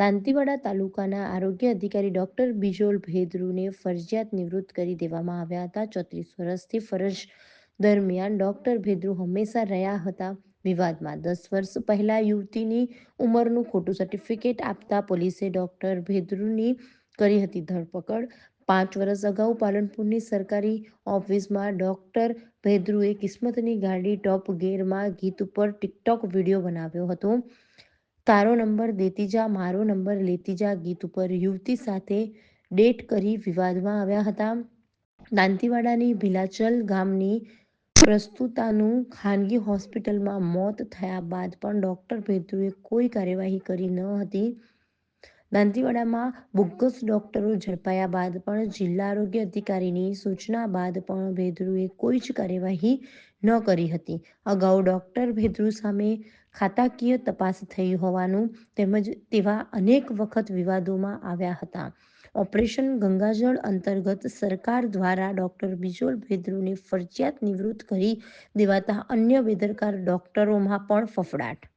દાંતીવાડા તાલુકાના આરોગ્ય અધિકારી ડોક્ટર બિજોલ ભેદરુને ફરજિયાત નિવૃત્ત કરી દેવામાં આવ્યા હતા. ચોત્રીસ વર્ષથી ફરજ દરમિયાન ડોક્ટર ભેદરુ હંમેશા રહ્યા હતા. વિવાદમાં દસ વર્ષ પહેલા યુવતીની ઉંમરનું ખોટું સર્ટિફિકેટ આપતા પોલીસે ડોક્ટર ભેદરુની કરી હતી ધરપકડ. પાંચ વર્ષ અગાઉ પાલનપુરની સરકારી ઓફિસમાં ડોક્ટર ભેદરુએ કિસ્મતની ગાડી ટોપ ગેરમાં ગીત ઉપર ટિકટોક વીડિયો બનાવ્યો હતો. તારો નંબર દેતી જા, મારો નંબર લેતી જા, ગીત ઉપર યુવતી સાથે ડેટ કરી વિવાદમાં આવ્યા હતા. દાંતીવાડાની ભીલાચલ ગામની પ્રસ્તુતાનું ખાનગી હોસ્પિટલમાં મોત થયા બાદ પણ ડોક્ટર ભેદુએ કોઈ કાર્યવાહી કરી ન હતી. દાંતીવાડામાં બોગસ ડોક્ટરો ઝડપાયા બાદ પણ જિલ્લા આરોગ્ય અધિકારીની સૂચના બાદ પણ ભેદરુએ કોઈ જ કાર્યવાહી ન કરી હતી. અગાઉ ડોક્ટર ભેદરુ સામે ખાતાકીય તપાસ થઈ હોવાનું તેમજ તેવા અનેક વખત વિવાદોમાં આવ્યા હતા. ઓપરેશન ગંગાજળ અંતર્ગત સરકાર દ્વારા ડોક્ટર બિજોલ ભેદરુને ફરજિયાત નિવૃત્ત કરી દેવાતા અન્ય બેદરકાર ડોક્ટરોમાં પણ ફફડાટ